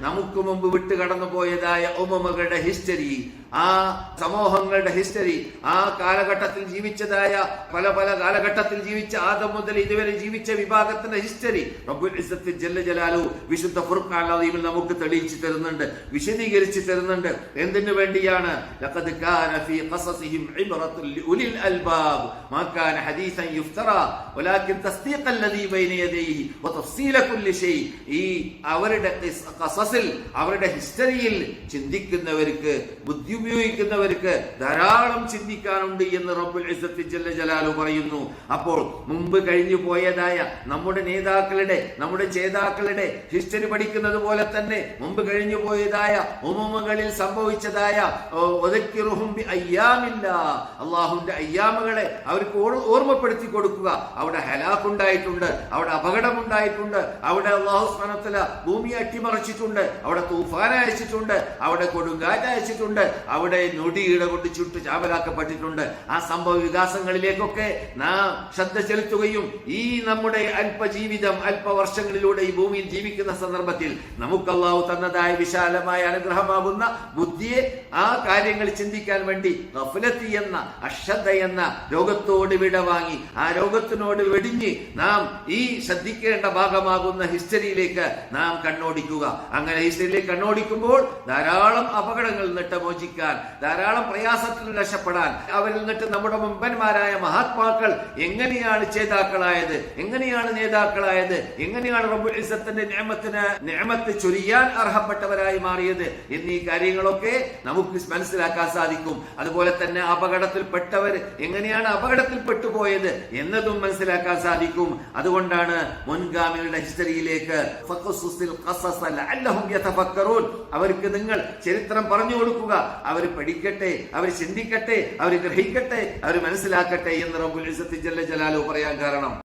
നമുക്ക് മുമ്പ് വിട്ട് കടന്നു പോയതായ ഉമമകളുടെ ഹിസ്റ്ററി ആ സമൂഹങ്ങളുടെ ഹിസ്റ്ററി ആ കാലഘട്ടത്തിൽ ജീവിച്ചതായ പല പല കാലഘട്ടത്തിൽ ജീവിച്ച ആദം മുതൽ ഇതുവരെ ജീവിച്ച വിഭാഗത്തിന്റെ ഹിസ്റ്ററി റബ്ബുൽ ഇസത്തിൽ ജല്ല ജലാലു വിശുദ്ധ ഫുർഖാനീമിൽ നമുക്ക് തെളിയിച്ചു തരുന്നുണ്ട് വിശദീകരിച്ചു തരുന്നുണ്ട്. എന്തിനു വേണ്ടിയാണ്? അവരുടെ ഖിസ്- അവരുടെ ഹിസ്റ്ററിയിൽ ചിന്തിക്കുന്നവർക്ക് ബുദ്ധി ഉപയോഗിക്കുന്നവർക്ക് ധാരാളം ചിന്തിക്കാനുണ്ട് എന്ന് റബ്ബുൽ ഇസ്സത്ത് ജല്ല ജലാലു പറയുന്നു. അപ്പോൾ മുമ്പ് കഴിഞ്ഞു പോയതായ നമ്മുടെ നേതാക്കളുടെ നമ്മുടെ ചേതാക്കളുടെ ഹിസ്റ്ററി പഠിക്കുന്നത് പോലെ തന്നെ മുമ്പ് കഴിഞ്ഞു പോയതായ ഉമമുകളിൽ സംഭവിച്ചതായ അള്ളാഹുന്റെ അയ്യാമുകളെ അവർക്ക് ഓർമ്മപ്പെടുത്തി കൊടുക്കുക. അവിടെ ഹലാക്കുണ്ടായിട്ടുണ്ട് അവിടെ അപകടമുണ്ടായിട്ടുണ്ട് അവിടെ അള്ളാഹു സ്ഥാനത്തില ഭൂമി അട്ടിമറിച്ചിട്ടുണ്ട്. അവിടെ തൂഫാൻ അയച്ചിട്ടുണ്ട്. അവിടെ കൊടുങ്കാറ്റ് അയച്ചിട്ടുണ്ട്. അവിടെ നൊടിയിട കൊണ്ട് ചുട്ടു ചാപലാക്കപ്പെട്ടിട്ടുണ്ട് ആ സംഭവ വികാസങ്ങളിലേക്കൊക്കെ നാം ശ്രദ്ധ ചെലുത്തുകയും ഈ നമ്മുടെ അല്പജീവിതം അല്പവർഷങ്ങളിലൂടെ ഈ ഭൂമിയിൽ ജീവിക്കുന്ന സന്ദർഭത്തിൽ നമുക്ക് തന്നതായ വിശാലമായ അനുഗ്രഹമാകുന്ന ബുദ്ധിയെ ആ കാര്യങ്ങൾ ചിന്തിക്കാൻ വേണ്ടി ഗഫലത്തി എന്ന അശ്രദ്ധ എന്ന രോഗത്തോട് വിടവാങ്ങി ആ രോഗത്തിനോട് വെടിഞ്ഞ് നാം ഈ ശ്രദ്ധിക്കേണ്ട ഭാഗമാകുന്ന ഹിസ്റ്ററിയിലേക്ക് നാം കണ്ണോടിക്കുക. അങ്ങനെ ഹിസ്റ്ററിയിലേക്ക് കണ്ണോടിക്കുമ്പോൾ ധാരാളം അപകടങ്ങളിൽ നിന്നിട്ട് മോചിക്കാൻ ധാരാളം പ്രയാസത്തിൽ രക്ഷപ്പെടാൻ അവരിൽ നിന്നിട്ട് നമ്മുടെ മുമ്പന്മാരായ മഹാത്മാക്കൾ എങ്ങനെയാണ് ചേതാക്കളായത് എങ്ങനെയാണ് നേതാക്കളായത് എങ്ങനെയാണ് റബ്ബുൽ ഇസത്തിന്റെ നിയമത്തിന് നിയമത്ത് ചൊരിയാൻ അർഹപ്പെട്ടവരായി മാറിയത് എന്നീ കാര്യങ്ങളൊക്കെ നമുക്ക് മനസ്സിലാക്കാൻ സാധിക്കും. അതുപോലെ തന്നെ അപകടത്തിൽപ്പെട്ടവർ എങ്ങനെയാണ് അപകടത്തിൽ പെട്ടുപോയത് എന്നതും മനസ്സിലാക്കാൻ സാധിക്കും. അതുകൊണ്ടാണ് മുൻഗാമികളുടെ ഹിസ്റ്ററിയിലേക്ക് യതഫക്കറൂൻ. അവർക്ക് നിങ്ങൾ ചരിത്രം പറഞ്ഞു കൊടുക്കുക. അവർ പഠിക്കട്ടെ അവർ ചിന്തിക്കട്ടെ അവർ ഗ്രഹിക്കട്ടെ അവർ മനസ്സിലാക്കട്ടെ എന്ന് റബ്ബുൽ ജല്ല ജലാലു പറയാൻ കാരണം.